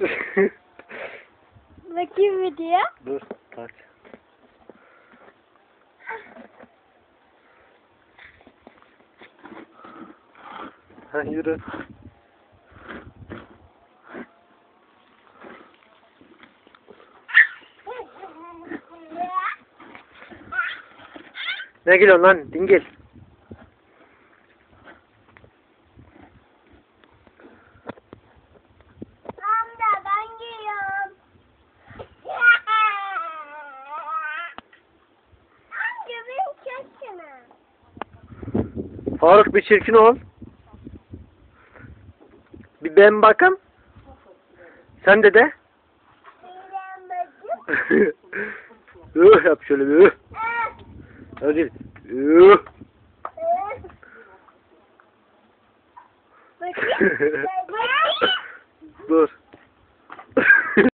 Bakayım video. Dur kaç. Ha yürü. Ne gülüyorsun lan dingil? Faruk bir çirkin ol. Bir ben bakım. Sen de de. Üh yap şöyle bir üh. Hadi. Üh. Dur.